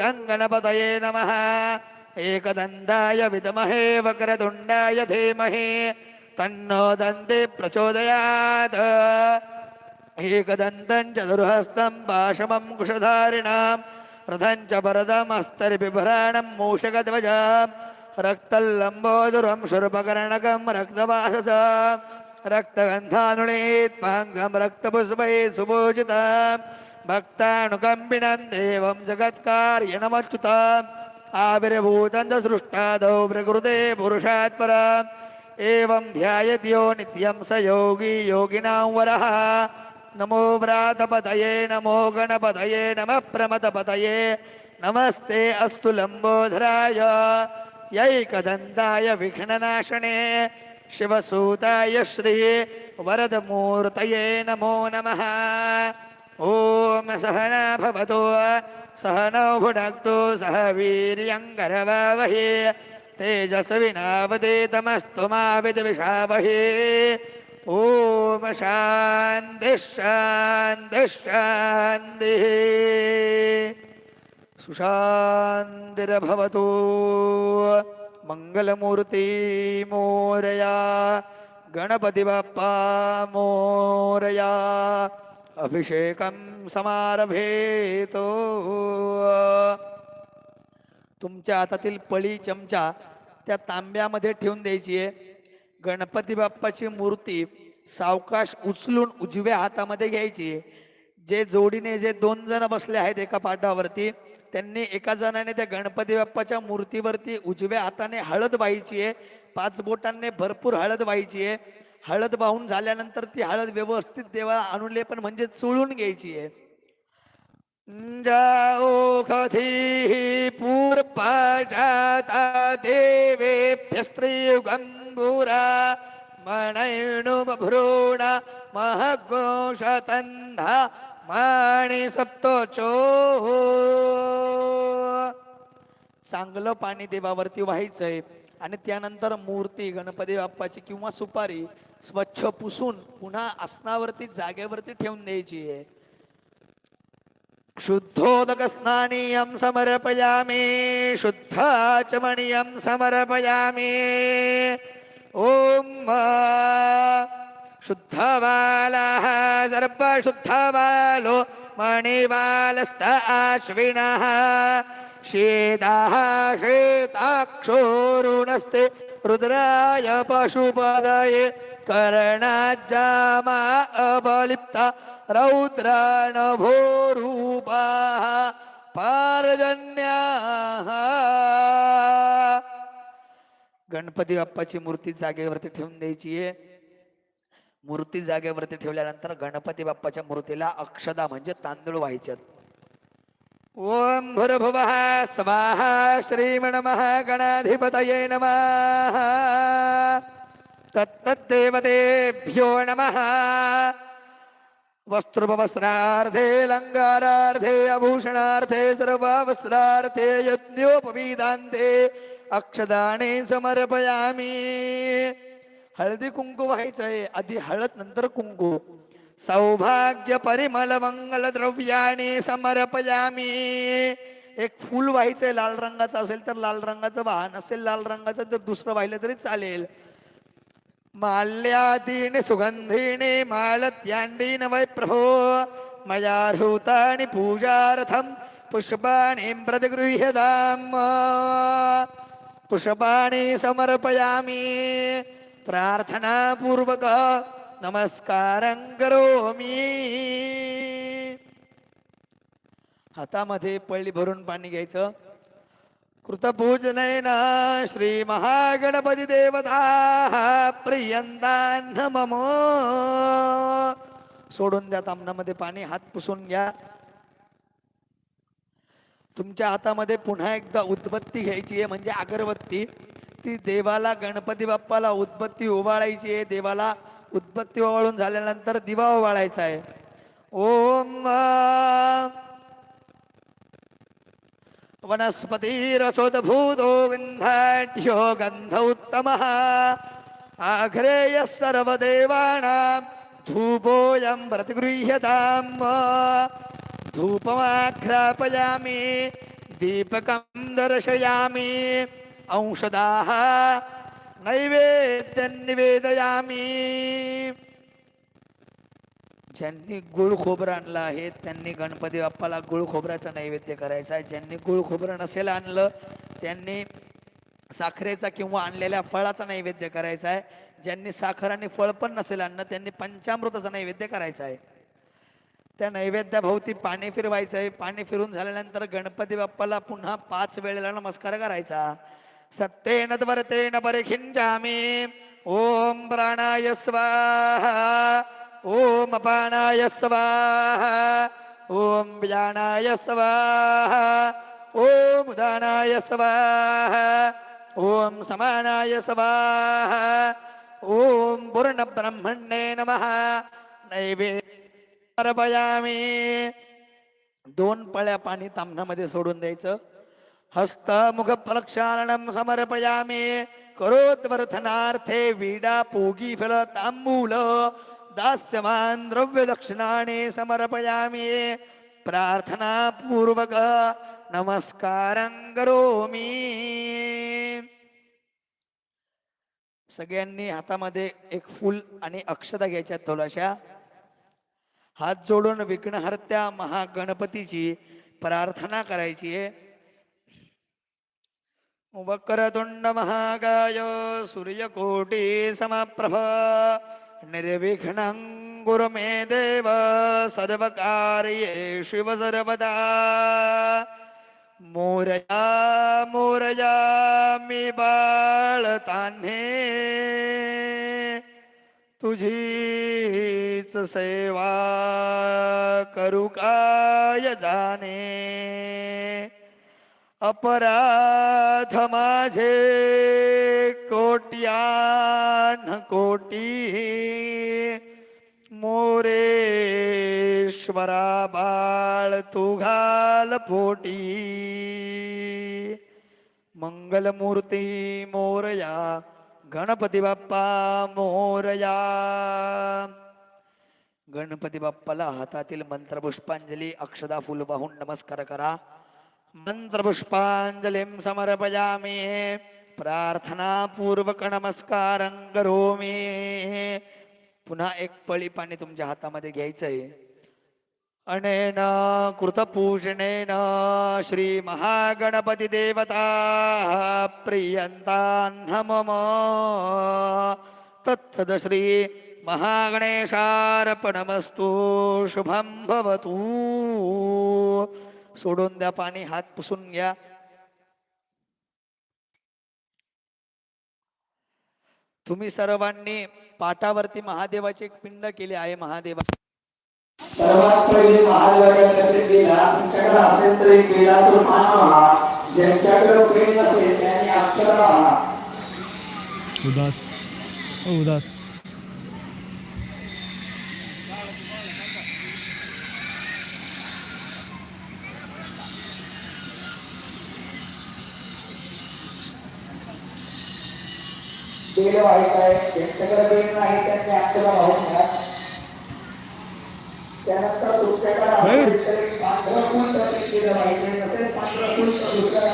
गङ्गणपतये नमः एकदन्ताय विद्महे वक्रतुण्डाय धीमहि तन्नो दन्ति प्रचोदयात् एकदन्तं चतुर्हस्तं पाशमं कुशधारिणां रथं च वरदमस्तरिबिभ्राणं मूषकध्वजां रक्तल्लम्बोदुरं शुर्पकर्णकं रक्तवासस रक्तगन्धानुणीत्माङ्गं रक्तपुष्पैः सुपूजितां भक्तानुकम्पिनं देवं जगत्कार्यणमच्युताम् आविर्भूतं च सृष्टादौ प्रकृते पुरुषात् पराम् एवं ध्यायत्यो नित्यं स योगी योगिनां वरः। नमो व्रातपतये नमो गणपतये नमः प्रमदपतये नमस्ते अस्तु लम्बोधराय। यैकदन्ताय विघ्ननाशने। शिवसूताय श्री वरदमूर्तये नमो नमः। ॐ सहना भवतु सहनौ भुनक्तु सह वीर्यङ्करवावहे तेजस्विनावदेतमस्तु मा विद्विषावहे। ॐ शान्तिः शान्तिः शान्तिः सुशान्तिर्भवतु मङ्गलमूर्ती मोरया गणपतिबाप्पा मोरया। अभिषेकं समारभेतो। तुमच्या हातातील पळी चमचा त्या तांब्यामध्ये ठेवून द्यायची आहे. गणपती बाप्पाची मूर्ती सावकाश उचलून उजव्या हातामध्ये घ्यायची आहे. जे जोडीने जे दोन जण बसले आहेत एका पाठावरती त्यांनी एका जणाने त्या गणपती बाप्पाच्या मूर्तीवरती उजव्या हाताने हळद व्हायची आहे. पाच बोटांनी भरपूर हळद व्हायची आहे. हळद वाहून झाल्यानंतर ती हळद व्यवस्थित देवाला आणून पण म्हणजे चुळून घ्यायची आहे. जाओखधीः पूर्पाजाता देवेभ्य स्त्रीयुगम्बुरा तंधा महघोषतन्धा माणि सप्तोचो चांगलं पाणी देवावरती व्हायचंय आणि त्यानंतर मूर्ती गणपती बाप्पाची किंवा सुपारी स्वच्छ पुसून पुन्हा आसनावरती जागेवरती ठेवून द्यायची आहे. शुद्धोदकस्नानीयं समर्पयामि शुद्धाचमणीयं समर्पयामि। ॐ शुद्धबालः सर्वशुद्धबालो मणिबालस्त आश्विनः शीतः श्वेताक्षोरुणस्ते रुद्राय पशुपदये कर्णाज्जामा अबलिप्ता रौद्राणभोरूपाः पारजन्याः. गणपती बाप्पाची मूर्ती जागेवरती ठेवून द्यायची आहे. मूर्ती जागेवरती ठेवल्यानंतर गणपती बाप्पाच्या मूर्तीला अक्षदा म्हणजे तांदूळ व्हायच्यात ओम भुरभुव स्वाहा श्रीमण गणाधिपतये नमः. तत्तद्देवतेभ्यो नमः। वस्त्रुपवस्त्रार्थे लङ्गारार्थे अभूषणार्थे सर्वावस्त्रार्थे यज्ञोपवीदान्ते अक्षदाने समर्पयामि। हळदी कुंकू व्हायचंय आधी हळद नंतर कुंकू. सौभाग्य परिमल मंगल द्रव्याने समर्पयामी। एक फूल व्हायचंय लाल रंगाचं असेल तर लाल रंगाचं वाहन असेल लाल रंगाचं तर दुसरं वाहिलं तरी चालेल. माल्यादीने सुगंधीने मालत्यांदीन वै प्रभो। मया हृतानि पूजार्थं पुष्पाणि प्रतिगृह्यताम्। पुष्पाणि समर्पयामि। प्रार्थनापूर्वक नमस्कारं करोमि। हातामध्ये पळी भरून पाणी घ्यायचं. कृतपूजनेन श्रीमहागणपतिदेवताः प्रियन्तान्न ममो सोडून द्या तामणामध्ये पाणी हात पुसून घ्या. तुमच्या हातामध्ये पुन्हा एकदा उदबत्ती घ्यायची आहे म्हणजे अगरबत्ती. ती देवाला गणपती बाप्पाला उदबत्ती ओवाळायची आहे. देवाला उदबत्ती ओवाळून झाल्यानंतर दिवा ओवाळायचा आहे. ओम वनस्पतिरसोद्भूतो गन्धाढ्यो गन्ध उत्तमः आघ्रेयः सर्वदेवानां धूपोऽयं प्रतिगृह्यतां धूपमाघ्रापयामि दीपकं दर्शयामि औषधाः नैवेद्यं निवेदयामि। ज्यांनी गुळ खोबरं आणलं आहे त्यांनी गणपती बाप्पाला गुळ खोबऱ्याचा नैवेद्य करायचा आहे. ज्यांनी गुळ खोबरं नसेल आणलं त्यांनी साखरेचा किंवा आणलेल्या फळाचा नैवेद्य करायचा आहे. ज्यांनी साखर आणि फळ पण नसेल आणलं त्यांनी पंचामृताचा नैवेद्य करायचा आहे. त्या नैवेद्याभोवती पाणी फिरवायचं आहे. पाणी फिरून झाल्यानंतर गणपती बाप्पाला पुन्हा पाच वेळेला नमस्कार करायचा. सत्तेन द्वरतेन परिखिंजामी ओम प्राणाय स्वाहा. ओम अपानाय स्वाहा ओम व्यानाय स्वाहा ओम उदानाय स्वाहा ओम समानाय स्वाहा ओम पूर्ण ब्रह्मण्ये नमः। नैवेद्य अर्पयामी। दोन पळ्या पाणी तांबण्यामध्ये सोडून द्यायचं. हस्त मुख प्रक्षालनम समर्पयामी. करोत्वर्थनार्थे विडा पोगी फल तांबूल दास्यमान द्रव्य दक्षिणाने प्रार्थनापूर्वक प्रार्थना पूर्वक नमस्कारं करोमी। सगळ्यांनी हातामध्ये एक फूल आणि अक्षता घ्यायच्या थोड्याशा. हात जोडून विघ्नहर्त्या महागणपतीची प्रार्थना करायची आहे. वक्रतुंड महागाय सूर्यकोटी समप्रभ निर्विघ्नं गुरु मे देव सर्वकार्ये शिव सर्वदा। मोरया मोरया मी बाळतान्हे तुझीच सेवा करू काय जाणे? अपराध माझे कोट्यान कोटी मोरेश्वरा बाळ तू घाल पोटी. मंगलमूर्ती मोरया गणपती बाप्पा मोरया. गणपती बाप्पाला हातातील मंत्रपुष्पांजली अक्षदा फुल वाहून नमस्कार करा. मन्त्रपुष्पाञ्जलिं समर्पयामि। प्रार्थनापूर्वकनमस्कारं करोमि। पुन्हा एक पळी पाणी तुमच्या हातामध्ये घ्यायचं आहे अनेन कृतपूजनेन श्री महागणपती देवता प्रियन्तान् मम तत्सद श्री महागणेशार्पणमस्तु। शुभं भवतु। सोडून द्या पाणी हात पुसून घ्या. तुम्ही सर्वांनी पाटावरती महादेवाची एक पिंड केली आहे महादेवा. सर्वात पहिले महादेवाच्या केला तुमच्याकडे असेल तर एक केला तर मानवा ज्यांच्याकडे पेन नसेल त्यांनी अक्षर उदास ओ उदास. बेल व्हायचं आहे ज्यांच्याकडे बेल नाही त्यांनी अक्षर वाहून घ्या त्यानंतर तुमच्याकडे केलं पाहिजे. नसेल पांढरं दुसऱ्या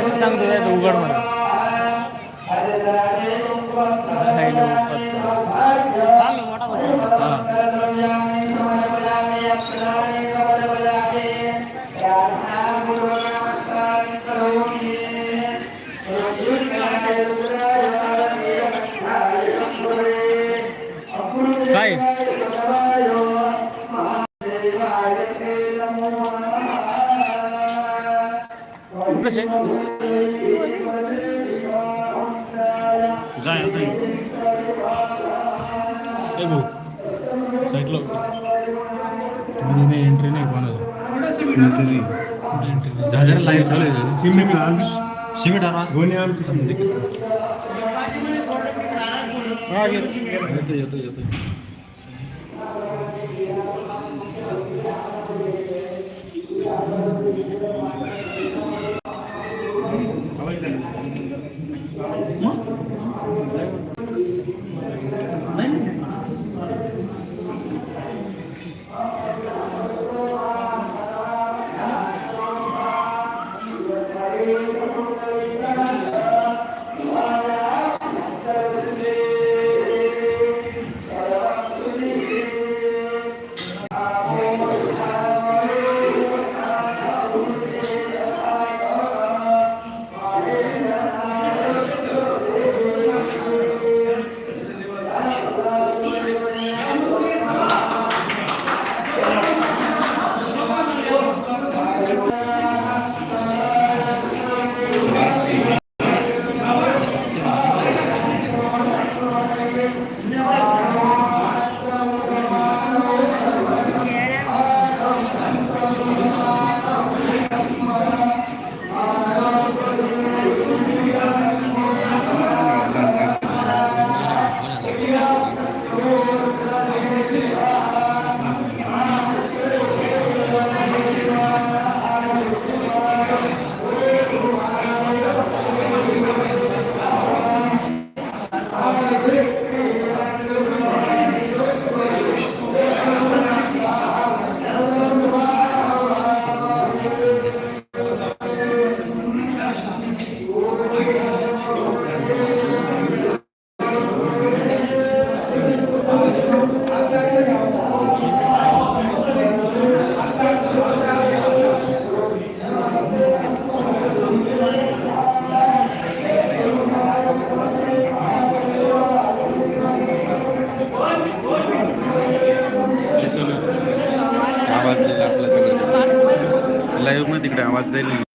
सांगतो जायचं उघड म्हणा. कसे? जाय आता ए भाऊ साईडला मध्ये नाही एंट्री नाही कोणाला. एंट्री लाईव्ह चालू आहे सिमेंट सिमेंट आणा गोणी आण येतो येतो येतो. आपल्या सगळं लाईव्हमध्ये तिकडे आवाज जाईल.